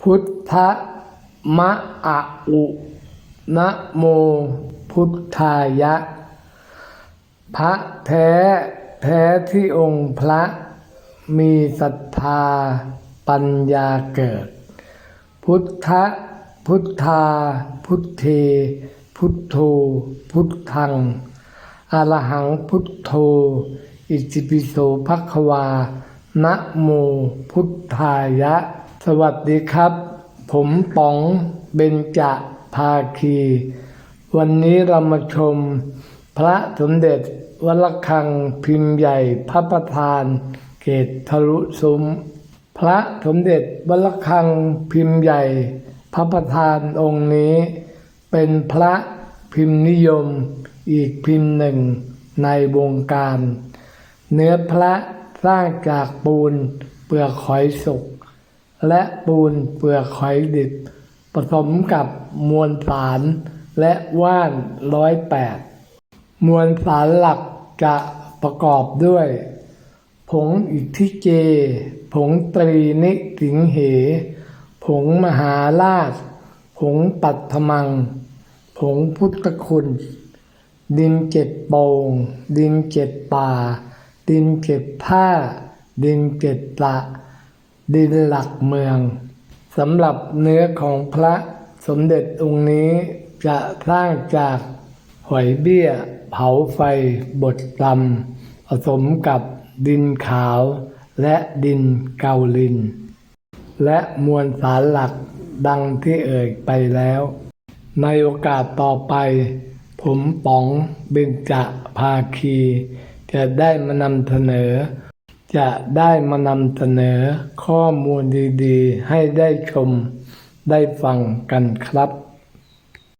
พุทธมะอะอุนะโมพุทธายะ พระแท้แท้ที่องค์พระมีศรัทธาปัญญาเกิด พุทธะพุทธา พุทเท พุทโธพุทธังอรหังพุทโธ อิติปิโสภะคะวานะโมพุทธายะ สวัสดีครับ ผมป๋องเบญจภาคี วันนี้เรามาชม พระสมเด็จวัดระฆังพิมพ์ใหญ่พระประธาน เกตทะลุซุ้ม พระสมเด็จวัดระฆังพิมพ์ใหญ่ พระประธานองค์นี้ เป็นพระพิมพ์นิยมอีกพิมพ์หนึ่งในวงการ เนื้อพระสร้างจากปูนเปลือกหอยสุก และปูนเปลือกหอยดิบ ผสมกับมวลสารและว่านร้อยแปดมวลสารหลักจะประกอบด้วย ผงอิทธิเจผงตรีนิสิงเห ผงมหาราช ผงปัตถมัง ผงพุทธคุณ ดินเจ็ดโปงดินเจ็ดป่า ดินเจ็ดผ้า ดินเจ็ดตะ ดินหลักเมืองสำหรับเนื้อของพระสมเด็จองค์นี้จะสร้างจากหอยเบี้ย เผาไฟบดตำผสมกับดินขาวและดินเกาลิน และมวลสารหลักดังที่เอ่ยไปแล้ว ในโอกาสต่อไป ผมป๋องเบญจภาคี จะได้มานำเสนอ จะได้มานำเสนอข้อมูลดีๆ ให้ได้ชมได้ฟังกันครับ